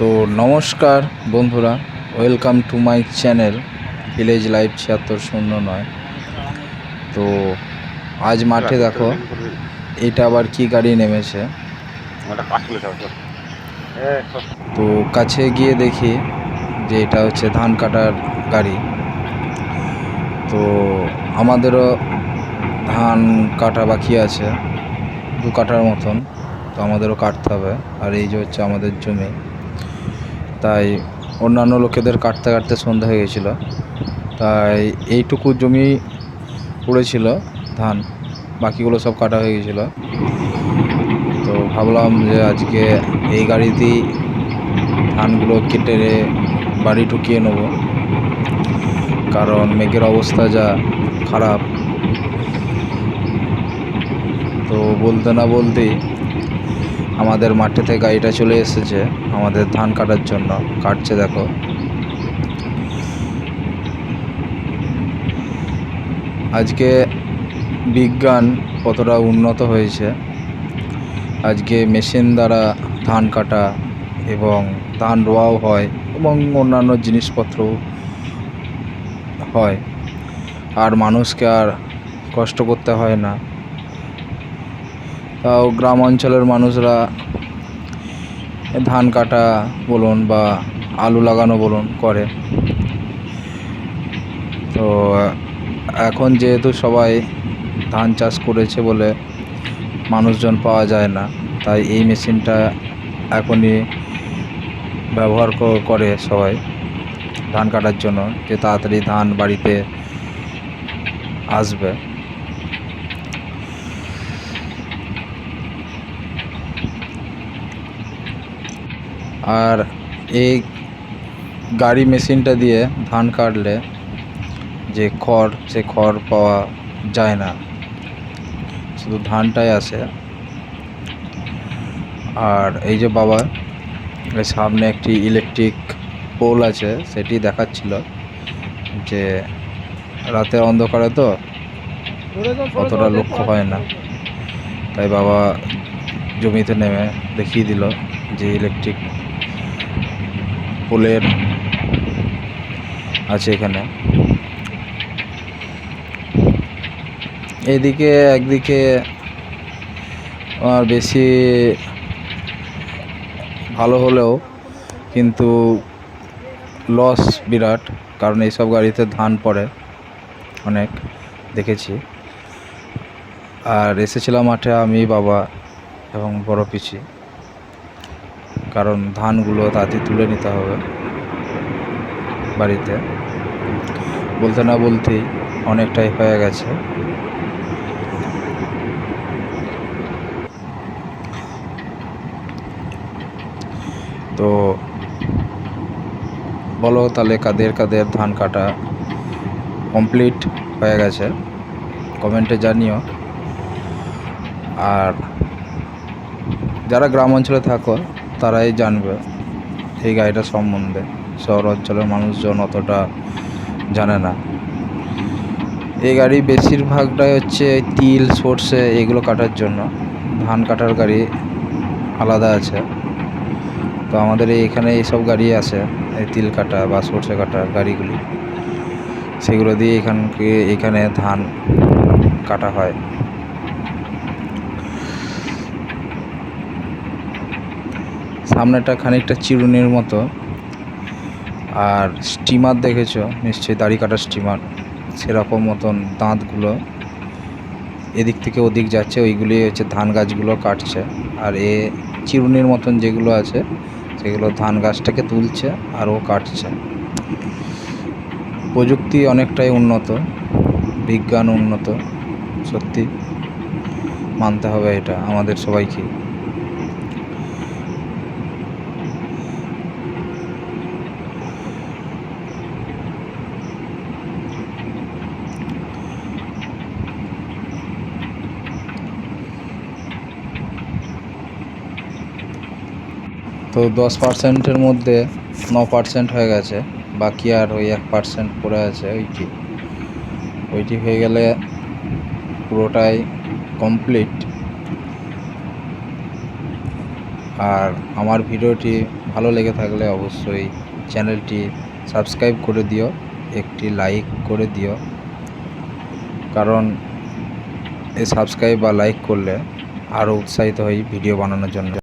তো নমস্কার বন্ধুরা welcome to my channel village life ছিয়াত্তর শূন্য নয়। তো আজ মাঠে দেখো, এটা আবার কি গাড়ি নেমেছে। তো কাছে গিয়ে দেখি যে এটা হচ্ছে ধান কাটার গাড়ি। তো আমাদেরও ধান কাটা বাকি আছে, দু কাটার মতন। তো আমাদেরও কাটতে হবে, আর এই যে হচ্ছে আমাদের জমি। তাই অন্যান্য লোকেদের কাটতে কাটতে সন্ধ্যা হয়ে গেছিল। তাই এইটুকু জমি পড়েছিল, ধান। বাকিগুলো সব কাটা হয়ে গেছিল। তো ভাবলাম যে আজকে এই গাড়িতেই ধানগুলো কেটে বাড়ি ঢুকিয়ে নেব। কারণ মেঘের অবস্থা যা খারাপ। তো বলতে না বলতেই আমাদের মাঠেতে গাড়িটা চলে এসেছে। আমাদের ধান কাটার জন্য। কাটছে দেখো। আজকে বিজ্ঞান কতটা উন্নত হয়েছে। আজকে মেশিন দ্বারা ধান কাটা এবং ধান রোয়াও হয় এবং অন্যান্য জিনিসপত্রও হয়। আর মানুষকে আর কষ্ট করতে হয় না। গ্রাম অঞ্চলের মানুষরা ধান কাটা বলুন বা আলু লাগানো বলুন করে। তো, এখন যেহেতু সবাই ধান চাষ করেছে বলে মানুষজন পাওয়া যায় না, তাই এই মেশিনটা এখনই ব্যবহার করে সবাই ধান কাটার জন্য, যে তাড়াতাড়ি ধান বাড়িতে আসবে। আর এই গাড়ি মেশিনটা দিয়ে ধান কাটলে যে খড়, সে খড় পাওয়া যায় না। শুধু ধানটাই আসে আর এই যে বাবা সামনে একটি ইলেকট্রিক পোল আছে, সেটি দেখাচ্ছিল যে রাতে অন্ধকারে তো অতটা লক্ষ্য হয় না। তাই বাবা জমিতে নেমে দেখিয়ে দিল যে ইলেকট্রিক পোলের আছে এখানে। এদিকে একদিকে আর বেশি ভালো হলেও কিন্তু লস বিরাট, কারণ এইসব গাড়িতে ধান পড়ে অনেক, দেখেছি। আর এসেছিলাম মাঠে আমি, বাবা এবং বড় পিসি। কারণ ধানগুলো তাড়াতাড়ি তুলে নিতে হবে বাড়িতে। বলতে না বলতেই অনেকটাই হয়ে গেছে। তো বলো তাহলে কাদের কাদের ধান কাটা কমপ্লিট হয়ে গেছে, কমেন্টে জানিও। আর যারা গ্রাম অঞ্চলে থাকো তারাই জানবে এই গাড়িটা সম্বন্ধে। শহর অঞ্চলের মানুষজন অতটা জানে না। এই গাড়ি বেশিরভাগটাই হচ্ছে তিল, সর্ষে এগুলো কাটার জন্য। ধান কাটার গাড়ি আলাদা আছে। তো আমাদের এখানে এইসব গাড়ি আছে, এই তিল কাটা বা সর্ষে কাটা গাড়িগুলি। সেগুলো দিয়ে এখানকে এখানে ধান কাটা হয়। সামনেটা খানিকটা চিরুনির মতো। আর স্টিমার দেখেছ? নিশ্চয়ই দাড়ি কাটার স্টিমার সেরকম মতন দাঁতগুলো। এদিক থেকে ওদিক যাচ্ছে, ওইগুলি হচ্ছে ধান গাছগুলো কাটছে। আর এ চিরুনির মতন যেগুলো আছে, সেগুলো ধান গাছটাকে তুলছে আর ও কাটছে। প্রযুক্তি অনেকটাই উন্নত, বিজ্ঞান উন্নত, সত্যি। মানতে হবে এটা আমাদের সবাইকে। তো দশ পার্সেন্টের মধ্যে ন পার্সেন্ট হয়ে গেছে। বাকি আর ওই এক পার্সেন্ট পড়ে আছে ওইটি। ওইটি হয়ে গেলে পুরোটাই কমপ্লিট। আর আমার ভিডিওটি ভালো লেগে থাকলে অবশ্যই চ্যানেলটি সাবস্ক্রাইব করে দিও, একটি লাইক করে দিও। কারণ এই সাবস্ক্রাইব বা লাইক করলে আরও উৎসাহিত হই ভিডিও বানানোর জন্য।